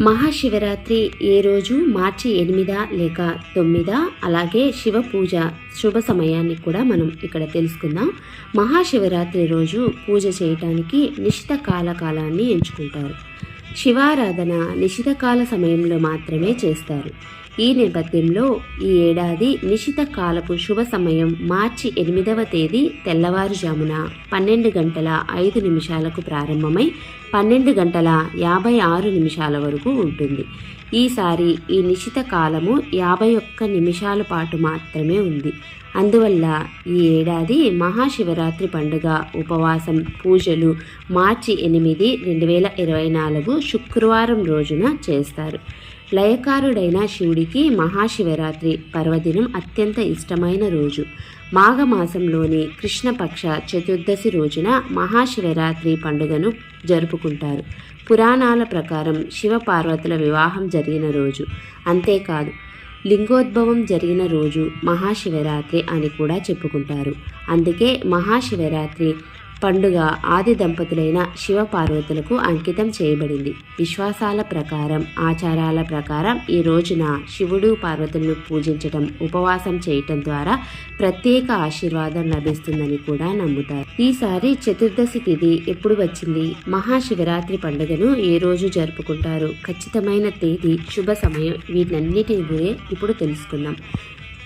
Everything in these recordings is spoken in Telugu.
మహాశివరాత్రి ఏ రోజు? మార్చి ఎనిమిదా లేక తొమ్మిదా? అలాగే శివ పూజ శుభ సమయాన్ని కూడా మనం ఇక్కడ తెలుసుకుందాం. మహాశివరాత్రి రోజు పూజ చేయటానికి నిశిత కాలకాలాన్ని ఎంచుకుంటారు. శివారాధన నిశితకాల సమయంలో మాత్రమే చేస్తారు. ఈ నేపథ్యంలో ఈ ఏడాది నిశిత కాలపు శుభ సమయం మార్చి ఎనిమిదవ తేదీ తెల్లవారుజామున పన్నెండు గంటల ఐదు నిమిషాలకు ప్రారంభమై పన్నెండు గంటల యాభై ఆరు నిమిషాల వరకు ఉంటుంది. ఈసారి ఈ నిశిత కాలము యాభై ఒక్క నిమిషాల పాటు మాత్రమే ఉంది. అందువల్ల ఈ ఏడాది మహాశివరాత్రి పండుగ ఉపవాసం పూజలు మార్చి ఎనిమిది రెండు వేల ఇరవై నాలుగు శుక్రవారం రోజున చేస్తారు. లయకారుడైన శివుడికి మహాశివరాత్రి పర్వదినం అత్యంత ఇష్టమైన రోజు. మాఘమాసంలోని కృష్ణపక్ష చతుర్దశి రోజున మహాశివరాత్రి పండుగను జరుపుకుంటారు. పురాణాల ప్రకారం శివపార్వతుల వివాహం జరిగిన రోజు. అంతేకాదు లింగోద్భవం జరిగిన రోజు మహాశివరాత్రి అని కూడా చెప్పుకుంటారు. అందుకే మహాశివరాత్రి పండుగ ఆది దంపతులైన శివపార్వతులకు అంకితం చేయబడింది. విశ్వాసాల ప్రకారం ఆచారాల ప్రకారం ఈ రోజున శివుడు పార్వతులను పూజించటం ఉపవాసం చేయటం ద్వారా ప్రత్యేక ఆశీర్వాదం లభిస్తుందని కూడా నమ్ముతారు. ఈసారి చతుర్దశి తిథి ఎప్పుడు వచ్చింది? మహాశివరాత్రి పండుగను ఏ రోజు జరుపుకుంటారు? ఖచ్చితమైన తేదీ శుభ సమయం వీటన్నిటి గురే ఇప్పుడు తెలుసుకుందాం.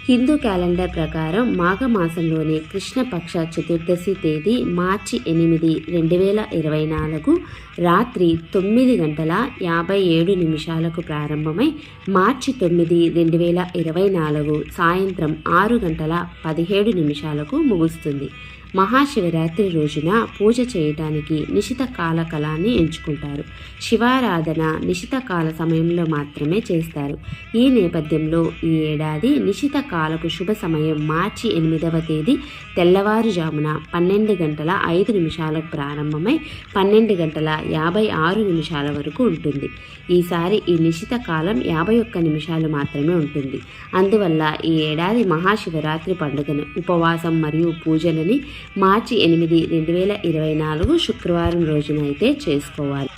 హిందూ క్యాలెండర్ ప్రకారం మాఘమాసంలోని కృష్ణపక్ష చతుర్దశి తేదీ మార్చి ఎనిమిది రెండు వేల ఇరవై నాలుగు రాత్రి తొమ్మిది గంటల యాభై ఏడు నిమిషాలకు ప్రారంభమై మార్చి తొమ్మిది రెండు వేల ఇరవై నాలుగు సాయంత్రం ఆరు గంటల పదిహేడు నిమిషాలకు ముగుస్తుంది. మహాశివరాత్రి రోజున పూజ చేయటానికి నిశిత కాల కళాన్ని ఎంచుకుంటారు. శివారాధన నిశిత కాల సమయంలో మాత్రమే చేస్తారు. ఈ నేపథ్యంలో ఈ ఏడాది నిశిత కాలపు శుభ సమయం మార్చి ఎనిమిదవ తేదీ తెల్లవారుజామున పన్నెండు గంటల ఐదు నిమిషాలకు ప్రారంభమై పన్నెండు గంటల యాభై ఆరు నిమిషాల వరకు ఉంటుంది. ఈసారి ఈ నిశిత కాలం యాభై ఒక్క నిమిషాలు మాత్రమే ఉంటుంది. అందువల్ల ఈ ఏడాది మహాశివరాత్రి పండుగను ఉపవాసం మరియు పూజలని మార్చి ఎనిమిది రెండు వేల ఇరవై నాలుగు శుక్రవారం రోజున అయితే చేసుకోవాలి.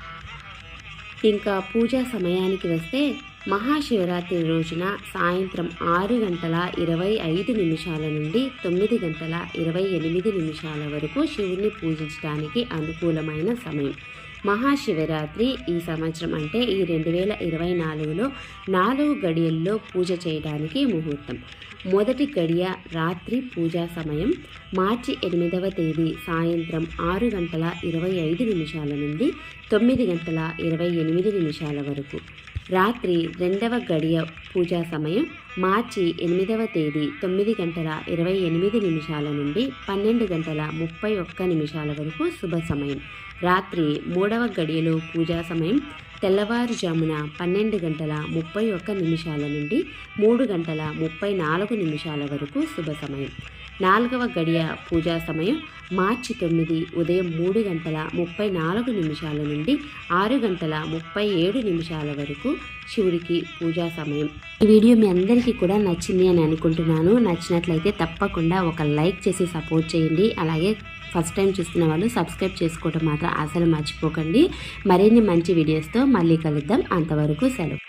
ఇంకా పూజా సమయానికి వస్తే మహాశివరాత్రి రోజున సాయంత్రం ఆరు గంటల ఇరవై ఐదు నిమిషాల నుండి తొమ్మిది గంటల ఇరవై ఎనిమిది నిమిషాల వరకు శివుణ్ణి పూజించడానికి అనుకూలమైన సమయం. మహాశివరాత్రి ఈ సంవత్సరం అంటే ఈ రెండు వేల ఇరవై నాలుగులో నాలుగు గడియల్లో పూజ చేయడానికి ముహూర్తం. మొదటి గడియ రాత్రి పూజా సమయం మార్చి ఎనిమిదవ తేదీ సాయంత్రం ఆరు గంటల ఇరవై ఐదు నిమిషాల నుండి తొమ్మిది గంటల ఇరవై ఎనిమిది నిమిషాల వరకు. రాత్రి రెండవ గడియ పూజా సమయం మార్చి ఎనిమిదవ తేదీ తొమ్మిది గంటల ఇరవై ఎనిమిది నిమిషాల నుండి పన్నెండు గంటల ముప్పై ఒక్క నిమిషాల వరకు శుభ సమయం. రాత్రి మూడవ గడియలో పూజా సమయం తెల్లవారుజామున పన్నెండు గంటల ముప్పై ఒక్క నిమిషాల నుండి మూడు గంటల ముప్పై నాలుగు నిమిషాల వరకు శుభ సమయం. నాలుగవ గడియ పూజా సమయం మార్చి తొమ్మిది ఉదయం మూడు గంటల ముప్పై నాలుగు నిమిషాల నుండి ఆరు గంటల ముప్పై ఏడు నిమిషాల వరకు శివుడికి పూజా సమయం. ఈ వీడియో మీ అందరికీ కూడా నచ్చింది అని అనుకుంటున్నాను. నచ్చినట్లయితే తప్పకుండా ఒక లైక్ చేసి సపోర్ట్ చేయండి. అలాగే ఫస్ట్ టైం చూస్తున్న వాళ్ళు సబ్స్క్రైబ్ చేసుకోవడం మాత్రం అసలు మర్చిపోకండి. మరిన్ని మంచి వీడియోస్తో మళ్ళీ కలుద్దాం. అంతవరకు సెలవు.